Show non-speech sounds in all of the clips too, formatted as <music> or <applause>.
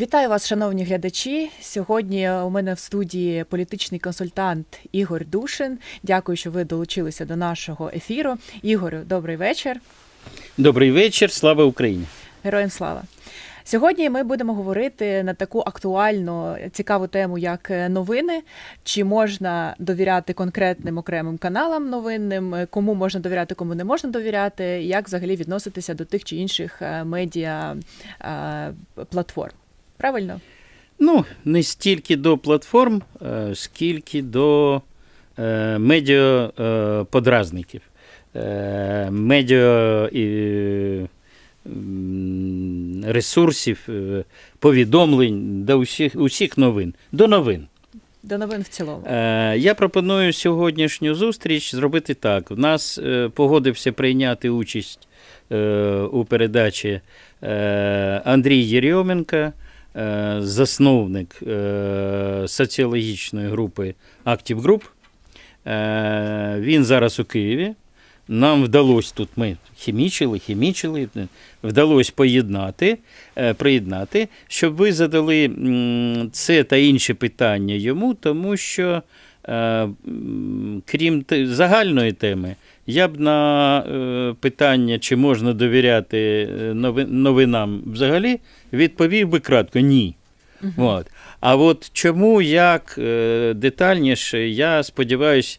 Вітаю вас, шановні глядачі. Сьогодні у мене в студії політичний консультант Ігор Душин. Дякую, що ви долучилися до нашого ефіру. Ігорю, добрий вечір. Добрий вечір, слава Україні. Героям слава. Сьогодні ми будемо говорити на таку актуальну цікаву тему, як новини. Чи можна довіряти конкретним окремим каналам новинним, кому можна довіряти, кому не можна довіряти, як взагалі відноситися до тих чи інших е, медіа е, платформ. Правильно? Ну, не стільки до платформ, е, скільки до е, медіа е. Е, ресурсів, повідомлень до усіх, усіх новин. До новин. До новин в цілому. Я пропоную сьогоднішню зустріч зробити так. У нас погодився прийняти участь у передачі Андрій Єрьоменко, засновник е, соціологічної групи Active Group. Е, Він зараз у Києві. Нам вдалося тут, ми хімічили, хімічили, вдалося поєднати, е, приєднати, щоб ви задали це та інші питання йому, тому що, е, крім загальної теми, я б на е, питання, чи можна довіряти е, новинам взагалі, відповів би кратко ні. От. А от чому, як е, детальніше, я сподіваюся,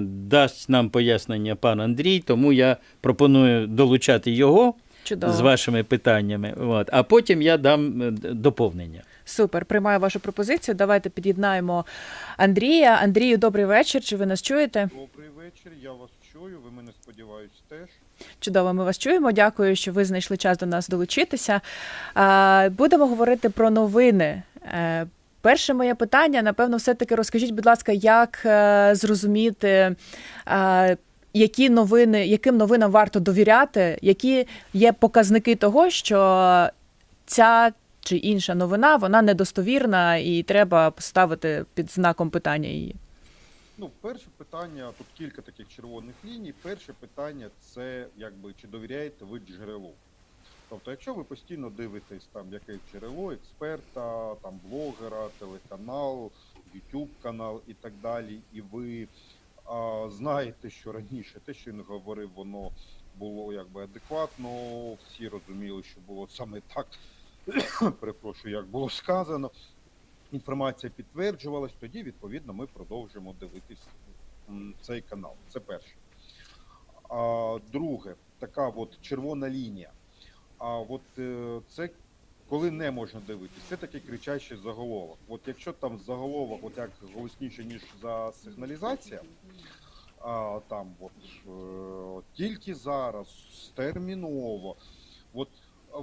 дасть нам пояснення пан Андрій, тому я пропоную долучати його Чудово. з вашими питаннями. От. А потім я дам доповнення. Супер, приймаю вашу пропозицію. Давайте під'єднаємо Андрія. Андрію, добрий вечір. Чи ви нас чуєте? Добрий вечір, я вас чую, ви мене сподіваюсь теж. Чудово, ми вас чуємо. Дякую, що ви знайшли час до нас долучитися. Будемо говорити про новини. Е, Перше моє питання, напевно, все-таки розкажіть, будь ласка, як е, зрозуміти, які новини, яким новинам варто довіряти, які є показники того, що ця чи інша новина вона недостовірна і треба поставити під знаком питання її. Ну, перше питання, тут кілька таких червоних ліній. Перше питання це якби чи довіряєте ви джерелу. Тобто, якщо ви постійно дивитесь там якесь джерело, експерта, там блогера, телеканал, YouTube канал і так далі, і ви а, знаєте, що раніше те, що він говорив, воно було якби адекватно, всі розуміли, що було саме так, <coughs> перепрошую, як було сказано. Інформація підтверджувалась, тоді відповідно ми продовжимо дивитись цей канал. Це перше. А, друге, така от червона лінія. А от е, це коли не можна дивитись, це такий кричащий заголовок. От якщо там заголовок, от як голосніше, ніж за сигналізація, а, там от е, тільки зараз, терміново, от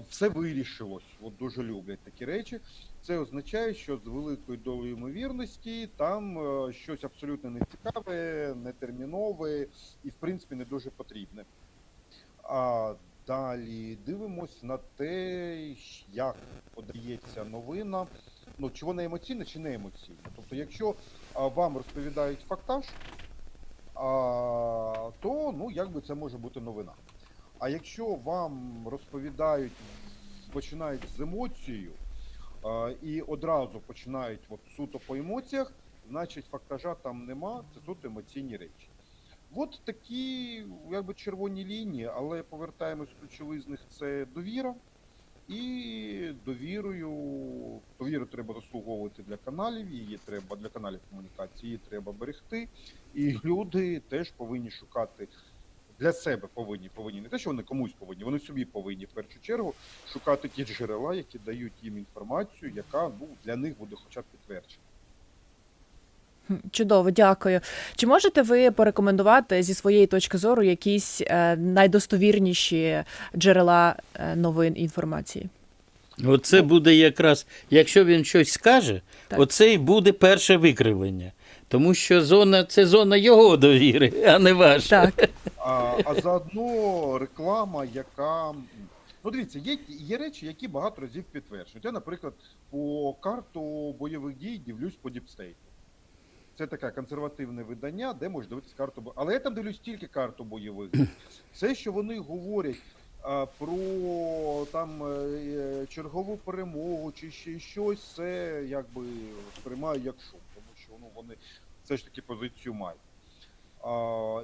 все вирішилось. От дуже люблять такі речі. Це означає, що з великою долею ймовірності там е, щось абсолютно нецікаве, нетермінове і, в принципі, не дуже потрібне. А далі дивимось на те, як подається новина. Ну, чи вона емоційна, чи не емоційна. Тобто, якщо вам розповідають фактаж, а, то ну, якби це може бути новина. А якщо вам розповідають, починають з емоцією, а, і одразу починають от, суто по емоціях, значить фактажа там нема, це суто емоційні речі. От такі якби червоні лінії, але повертаємось ключовий з них це довіра. І довірою, довіру треба заслуговувати для каналів, її треба для каналів комунікації, її треба берегти. І люди теж повинні шукати для себе повинні, повинні не те, що вони комусь повинні, вони собі повинні в першу чергу шукати ті джерела, які дають їм інформацію, яка ну, для них буде хоча б підтверджена. Чудово, дякую. Чи можете ви порекомендувати зі своєї точки зору якісь е, найдостовірніші джерела е, новин інформації? Оце буде якраз, якщо він щось скаже, Так. оце і буде перше викривлення. Тому що зона це зона його довіри, а не ваша. Так, А, а заодно реклама, яка. Ну, дивіться, є, є речі, які багато разів підтверджують. Я, наприклад, по карту бойових дій дивлюсь по діпстейту. Це таке консервативне видання, де можна дивитися карту бо- Але я там дивлюсь тільки карту бойових дій. Все, що вони говорять про там. там е, е, чергову перемогу чи ще щось, це якби сприймаю як шум, тому що ну, вони все ж таки позицію мають. А,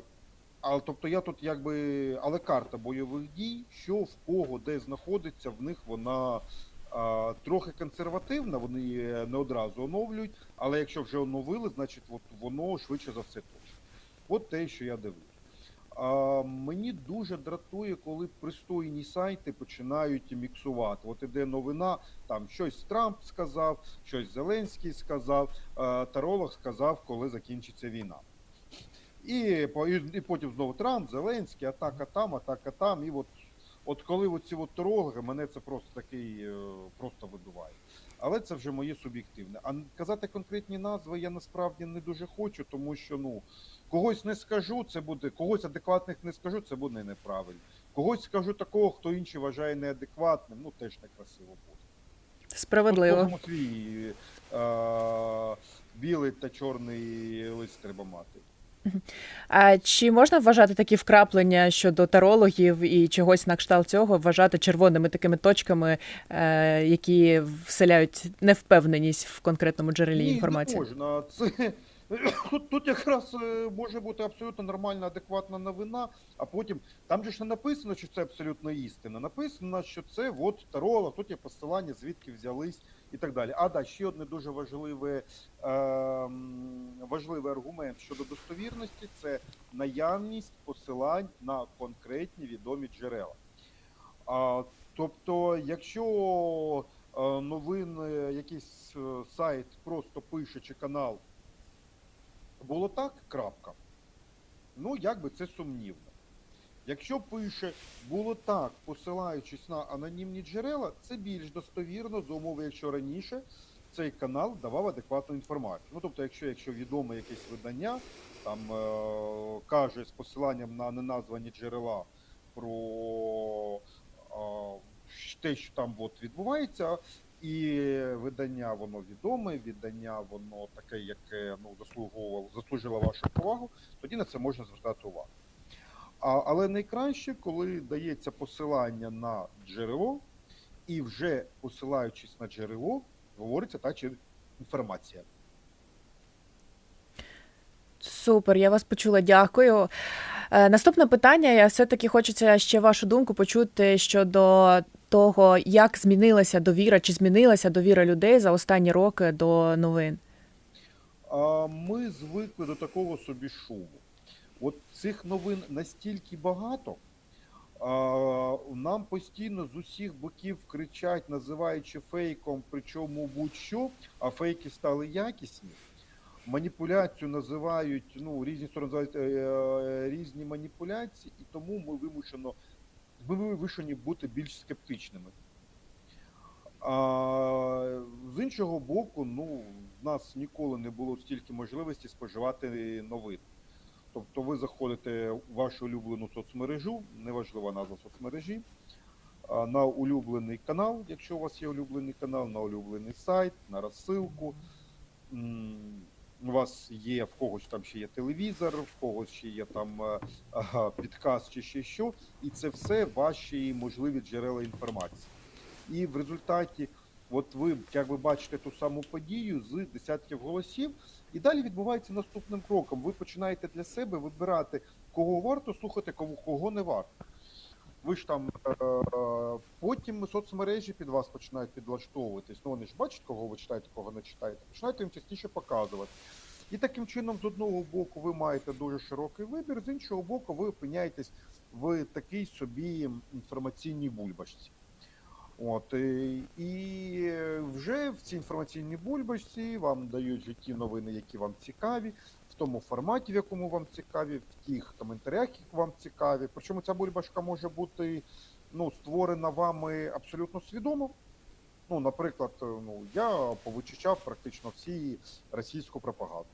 але тобто я тут якби. Але карта бойових дій, що в кого де знаходиться, в них вона а, трохи консервативна, вони не одразу оновлюють, але якщо вже оновили, значить от воно швидше за все точно. От те, що я дивлюсь. А, мені дуже дратує, коли пристойні сайти починають міксувати. От іде новина, там щось Трамп сказав, щось Зеленський сказав, а, таролог сказав, коли закінчиться війна. І, і, і потім знову Трамп, Зеленський, атака там, атака там. І от, от коли оці от тарологи, мене це просто такий е, просто видуває. Але це вже моє суб'єктивне. А казати конкретні назви я насправді не дуже хочу, тому що ну когось не скажу, це буде когось адекватних не скажу, це буде неправильно. Когось скажу такого, хто інший вважає неадекватним, ну теж некрасиво буде. Справедливо. Кожному свій е, білий та чорний лист треба мати. А чи можна вважати такі вкраплення щодо тарологів і чогось на кшталт цього вважати червоними такими точками, е, які вселяють невпевненість в конкретному джерелі Ні, інформації? не можна. Це <coughs> тут, тут якраз е, може бути абсолютно нормальна, адекватна новина, а потім там же ж не написано, що це абсолютно істина. Написано, що це от таролог, тут є посилання, звідки взялись і так далі. А да, ще одне дуже важливе, е, важливий аргумент щодо достовірності це наявність посилань на конкретні відомі джерела. А, тобто, якщо е, новин е, якийсь е, сайт просто пише чи канал було так, крапка. Ну, якби це сумнівно. Якщо пише було так, посилаючись на анонімні джерела, це більш достовірно за умови, якщо раніше цей канал давав адекватну інформацію. Ну тобто, якщо, якщо відоме якесь видання, там е- каже з посиланням на неназвані джерела про е- те, що там от відбувається, і видання воно відоме, видання воно таке, яке ну заслуговувало, заслужило вашу повагу, тоді на це можна звертати увагу. А, але найкраще, коли дається посилання на джерело, і вже посилаючись на джерело, говориться та чи інформація. Супер, я вас почула. Дякую. Е, Наступне питання. Я все-таки хочеться ще вашу думку почути щодо того, як змінилася довіра, чи змінилася довіра людей за останні роки до новин. Ми звикли до такого собі шуму. От цих новин настільки багато, нам постійно з усіх боків кричать, називаючи фейком, причому будь-що, а фейки стали якісні. Маніпуляцію називають, ну, різні сторони називають е, різні маніпуляції, і тому ми вимушено, ми вимушені бути більш скептичними. А з іншого боку, ну, в нас ніколи не було стільки можливості споживати новини. Тобто ви заходите в вашу улюблену соцмережу, неважлива назва соцмережі, на улюблений канал, якщо у вас є улюблений канал, на улюблений сайт, на розсилку. У вас є в когось там ще є телевізор, в когось ще є там е, підказ чи ще що, і це все ваші можливі джерела інформації. І в результаті, от ви якби бачите ту саму подію з десятків голосів, і далі відбувається наступним кроком. Ви починаєте для себе вибирати, кого варто слухати, кого, кого не варто. Ви ж там е, потім соцмережі під вас починають підлаштовуватись. Ну вони ж бачать, кого ви читаєте, кого не читаєте. Починають їм частіше показувати. І таким чином, з одного боку, ви маєте дуже широкий вибір, з іншого боку, ви опиняєтесь в такій собі інформаційній бульбашці. От і вже в цій інформаційній бульбашці вам дають житті новини, які вам цікаві, в тому форматі, в якому вам цікаві, в тих коментарях, які вам цікаві. Причому ця бульбашка може бути ну, створена вами абсолютно свідомо. Ну, наприклад, ну я повичищав практично всі російську пропагаду.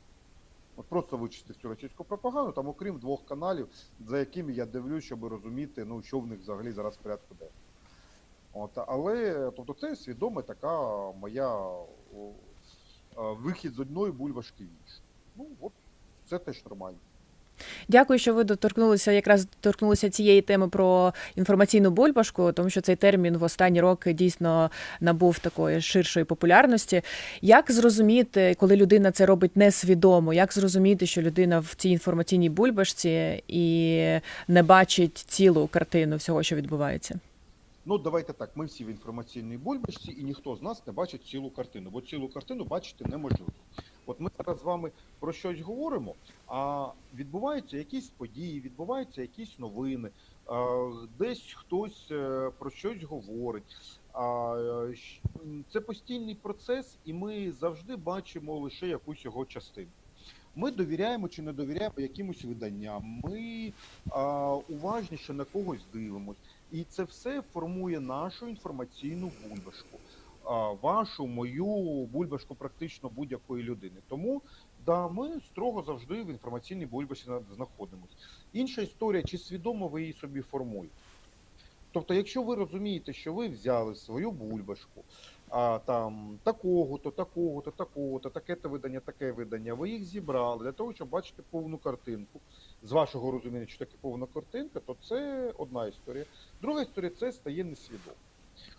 От просто вичистив цю російську пропаганду, там, окрім двох каналів, за якими я дивлюсь, щоб розуміти, ну, що в них взагалі зараз в порядку денному. От, але тобто це свідома така моя о, е, вихід з одної бульбашки в іншу. Ну, от це теж нормально. Дякую, що ви доторкнулися якраз доторкнулися цієї теми про інформаційну бульбашку, тому що цей термін в останні роки дійсно набув такої ширшої популярності. Як зрозуміти, коли людина це робить несвідомо? Як зрозуміти, що людина в цій інформаційній бульбашці і не бачить цілу картину всього, що відбувається? Ну, давайте так, ми всі в інформаційній бульбашці, і ніхто з нас не бачить цілу картину, бо цілу картину бачити неможливо. От ми зараз з вами про щось говоримо, а відбуваються якісь події, відбуваються якісь новини, десь хтось е, про щось говорить. Це постійний процес, і ми завжди бачимо лише якусь його частину. Ми довіряємо чи не довіряємо якимось виданням, ми а, уважніше на когось дивимось. І це все формує нашу інформаційну бульбашку, вашу, мою бульбашку практично будь-якої людини. Тому да, ми строго завжди в інформаційній бульбашці на- знаходимось. Інша історія, чи свідомо ви її собі формуєте. Тобто, якщо ви розумієте, що ви взяли свою бульбашку, а там такого-то, такого-то, такого-то, таке-то видання, таке видання, ви їх зібрали для того, щоб бачити повну картинку. З вашого розуміння, що таке повна картинка, то це одна історія. Друга історія це стає несвідомо.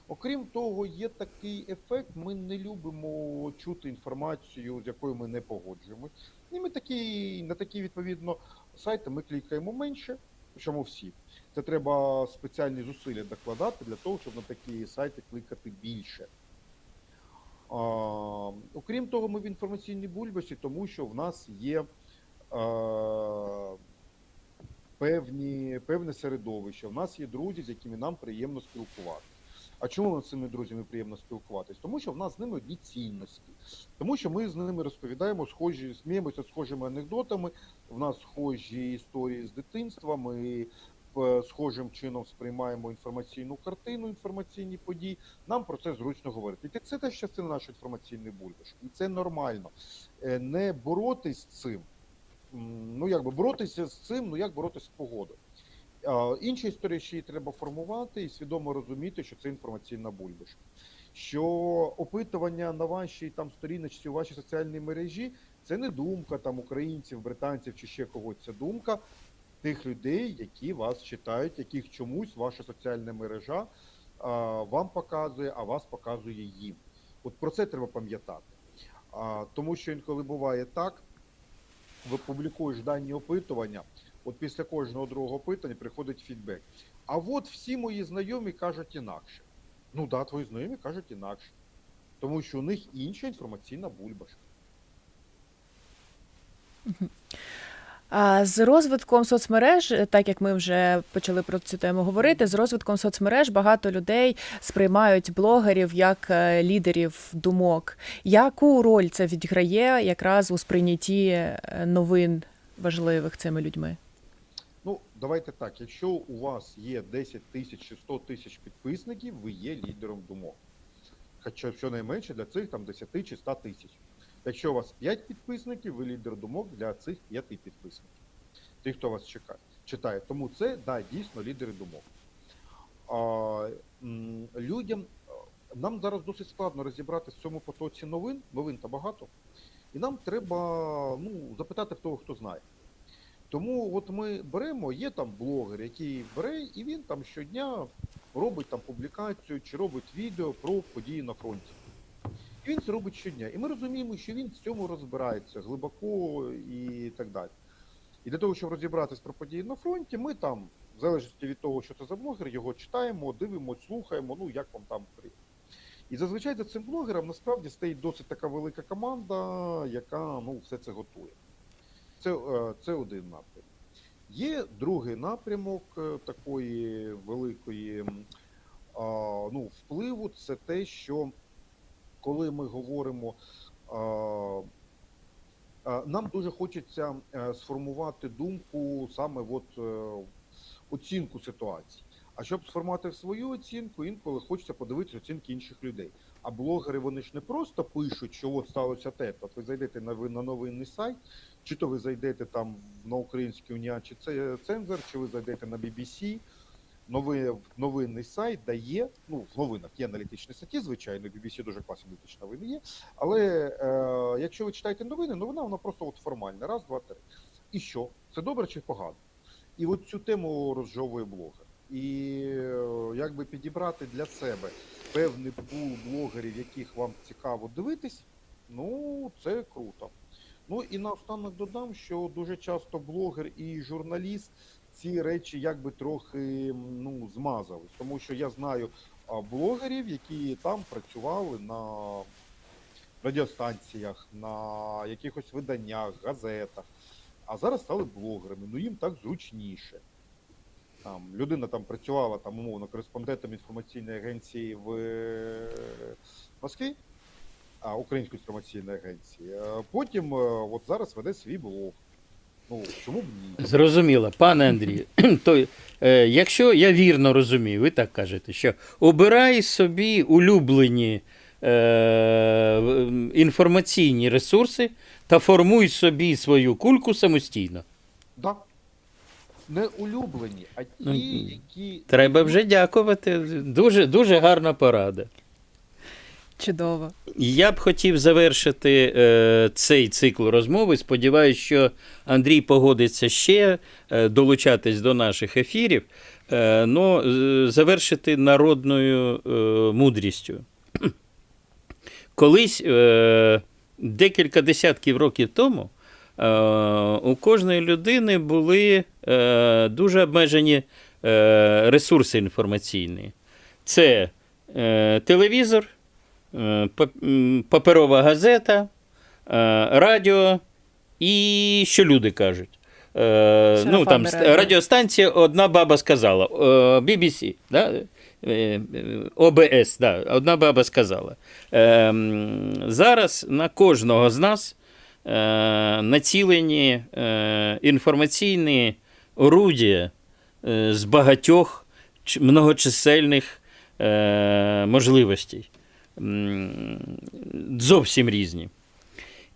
Окрім того, є такий ефект, ми не любимо чути інформацію, з якою ми не погоджуємось. І ми такі, на такі відповідно сайти ми клікаємо менше, причому всі. Це треба спеціальні зусилля докладати для того, щоб на такі сайти кликати більше. А, окрім того, ми в інформаційній бульбашці, тому що в нас є а, певні, певне середовище, в нас є друзі, з якими нам приємно спілкуватися. А чому з цими друзями приємно спілкуватись? Тому що в нас з ними одні цінності, тому що ми з ними розповідаємо схожі, сміємося схожими анекдотами. В нас схожі історії з дитинства. Ми е, схожим чином сприймаємо інформаційну картину, інформаційні події. Нам про це зручно говорити. І це теж частина нашої інформаційної бульбашки. І це нормально. Е, Не боротись з цим. Ну, як би боротися з цим, ну як боротися з погодою. А, Інша історія, що її треба формувати і свідомо розуміти, що це інформаційна бульбашка. Що опитування на вашій там сторіночці у вашій соціальній мережі це не думка там українців, британців чи ще когось. Це думка тих людей, які вас читають, яких чомусь ваша соціальна мережа а, вам показує, а вас показує їм. От про це треба пам'ятати. Тому що інколи буває так, ви публікуєш дані опитування, от після кожного другого опитання приходить фідбек. А от всі мої знайомі кажуть інакше. Ну да, твої знайомі кажуть інакше. Тому що у них інша інформаційна бульбашка. З розвитком соцмереж, так як ми вже почали про цю тему говорити, з розвитком соцмереж багато людей сприймають блогерів як е, лідерів думок. Яку роль це відіграє якраз у сприйнятті е, новин важливих цими людьми? Давайте так. Якщо у вас є 10 тисяч чи 100 тисяч підписників, ви є лідером думок. Хоча щонайменше для цих там 10 чи 100 тисяч. Якщо у вас 5 підписників, ви лідер думок для цих 5 підписників. Тих, хто вас чекає, читає. Тому це да, дійсно лідери думок. А, людям нам зараз досить складно розібратися в цьому потоці новин. Новин та багато. І нам треба ну, запитати того, хто знає. Тому от ми беремо, є там блогер, який бере, і він там щодня робить там публікацію чи робить відео про події на фронті. І він це робить щодня. І ми розуміємо, що він в цьому розбирається глибоко і так далі. І для того, щоб розібратись про події на фронті, ми там, в залежності від того, що це за блогер, його читаємо, дивимося, слухаємо, ну як вам там при. І зазвичай за цим блогером насправді стоїть досить така велика команда, яка ну, все це готує. Це, е, це один напрямок. Є другий напрямок е, такої великої ну, впливу, це те, що коли ми говоримо, нам дуже хочеться е, сформувати думку саме от, оцінку ситуації. А щоб сформувати свою оцінку, інколи хочеться подивитися оцінки інших людей. А блогери вони ж не просто пишуть, що от сталося те. От ви зайдете на, на новинний сайт, чи то ви зайдете там на український уніан, чи це цензор, чи ви зайдете на BBC. Новий, новинний сайт дає, ну, в новинах є аналітичні статті, звичайно, BBC дуже класні аналітичні новини є. Але е, якщо ви читаєте новини, новина вона просто от формальна. Раз, два, три. І що? Це добре чи погано? І от цю тему розжовує блогер. І е, якби підібрати для себе певний пул блогерів, яких вам цікаво дивитись, ну це круто. Ну і наостанок додам, що дуже часто блогер і журналіст ці речі якби трохи ну, змазали. Тому що я знаю блогерів, які там працювали на радіостанціях, на якихось виданнях, газетах, а зараз стали блогерами. Ну їм так зручніше. Там людина там працювала там умовно кореспондентом інформаційної агенції в е, Москві, а української інформаційної агенції. А потім е, от зараз веде свій блог. Ну чому б ні? Зрозуміло, пане Андрію. <clears throat> То, е, якщо я вірно розумію, ви так кажете, що обирай собі улюблені е, інформаційні ресурси та формуй собі свою кульку самостійно. Да. Не улюблені, а ті, Ну, які Треба вже дякувати. Дуже, дуже гарна порада. Чудово. Я б хотів завершити е, цей цикл розмови. Сподіваюся, що Андрій погодиться ще е, долучатись до наших ефірів, е, но е, завершити народною е, мудрістю. Колись, е, декілька десятків років тому, у кожної людини були е, дуже обмежені е, ресурси інформаційні. Це е, телевізор, е, паперова газета, е, радіо і що люди кажуть. Е, ну, там радіо. радіостанція одна баба сказала. Е, BBC, да? Е, е, ОБС, да, одна баба сказала. Е, зараз на кожного з нас е, націлені е, інформаційні орудія е, з багатьох многочисельних е, можливостей. Зовсім різні.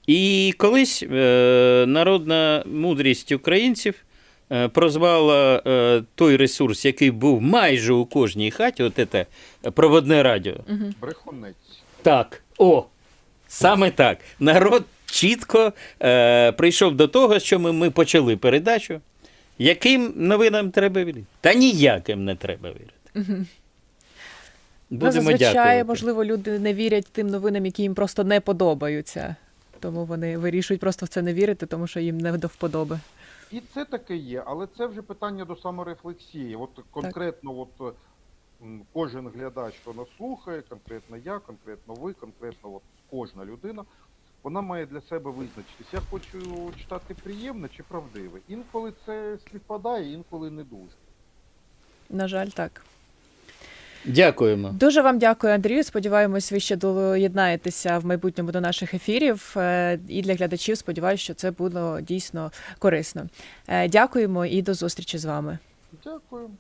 І колись е, народна мудрість українців е, прозвала е, той ресурс, який був майже у кожній хаті, от це проводне радіо. брехунець. Так, о, саме так. Народ чітко е, прийшов до того, що ми, ми почали передачу. Яким новинам треба вірити? Та ніяким не треба вірити. Ну, Будемо зазвичай, дякувати. можливо, люди не вірять тим новинам, які їм просто не подобаються. Тому вони вирішують просто в це не вірити, тому що їм не до вподоби. І це таке є, але це вже питання до саморефлексії. От конкретно, от кожен глядач, хто нас слухає, конкретно я, конкретно ви, конкретно от кожна людина, вона має для себе визначитись. Я хочу читати приємне чи правдиве. Інколи це співпадає, інколи не дуже. На жаль, так. Дякуємо. Дуже вам дякую, Андрію. Сподіваємось, ви ще доєднаєтеся в майбутньому до наших ефірів. Е, І для глядачів сподіваюся, що це було дійсно корисно. Е, Дякуємо і до зустрічі з вами. Дякую.